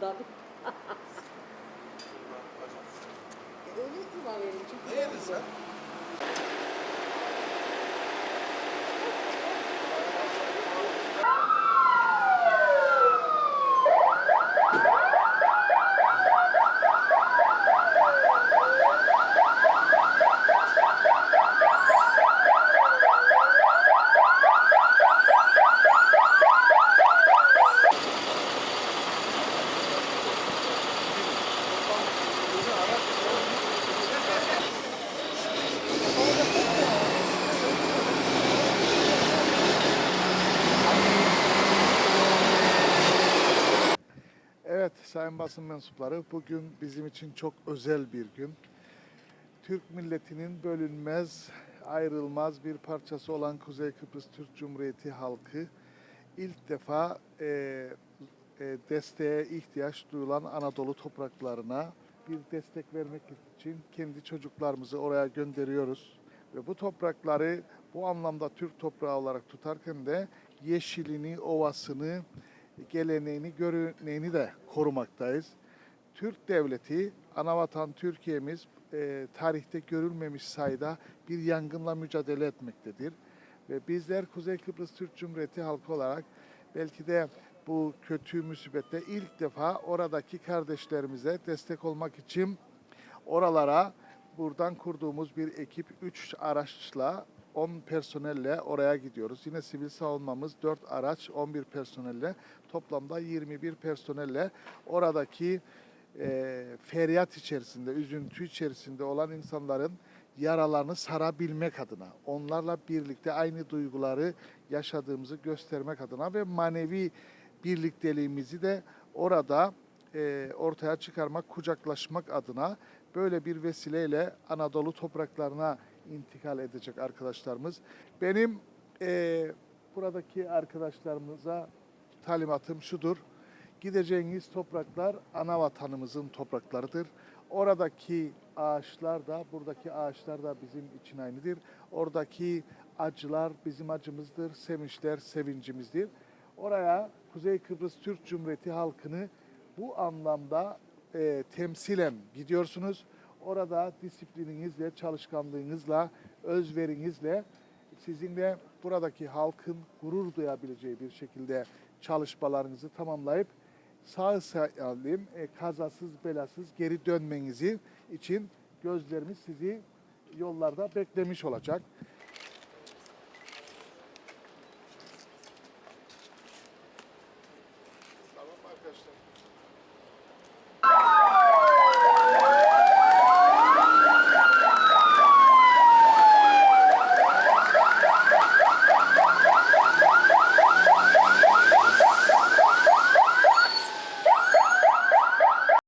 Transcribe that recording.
Tabii. Öyle ihtimal verin. Ne yedin sen? Evet sayın basın mensupları bugün bizim için çok özel bir gün. Türk milletinin bölünmez, ayrılmaz bir parçası olan Kuzey Kıbrıs Türk Cumhuriyeti halkı ilk defa e, e, desteğe ihtiyaç duyulan Anadolu topraklarına bir destek vermek için kendi çocuklarımızı oraya gönderiyoruz. Ve bu toprakları bu anlamda Türk toprağı olarak tutarken de yeşilini, ovasını, geleneğini, göreneğini de korumaktayız. Türk devleti, anavatan Türkiye'miz e, tarihte görülmemiş sayıda bir yangınla mücadele etmektedir. Ve bizler Kuzey Kıbrıs Türk Cumhuriyeti halkı olarak belki de bu kötü musibette ilk defa oradaki kardeşlerimize destek olmak için oralara buradan kurduğumuz bir ekip 3 araçla 10 personelle oraya gidiyoruz. Yine sivil savunmamız 4 araç 11 personelle toplamda 21 personelle oradaki e, feryat içerisinde, üzüntü içerisinde olan insanların yaralarını sarabilmek adına, onlarla birlikte aynı duyguları yaşadığımızı göstermek adına ve manevi birlikteliğimizi de orada e, ortaya çıkarmak, kucaklaşmak adına böyle bir vesileyle Anadolu topraklarına intikal edecek arkadaşlarımız. Benim e, buradaki arkadaşlarımıza talimatım şudur. Gideceğiniz topraklar ana vatanımızın topraklarıdır. Oradaki ağaçlar da, buradaki ağaçlar da bizim için aynıdır. Oradaki acılar bizim acımızdır, sevinçler sevincimizdir. Oraya Kuzey Kıbrıs Türk Cumhuriyeti halkını bu anlamda e, temsilen gidiyorsunuz. Orada disiplininizle, çalışkanlığınızla, özverinizle sizin de buradaki halkın gurur duyabileceği bir şekilde çalışmalarınızı tamamlayıp sağ salim, e, kazasız belasız geri dönmenizi için gözlerimiz sizi yollarda beklemiş olacak. Tamam arkadaşlar.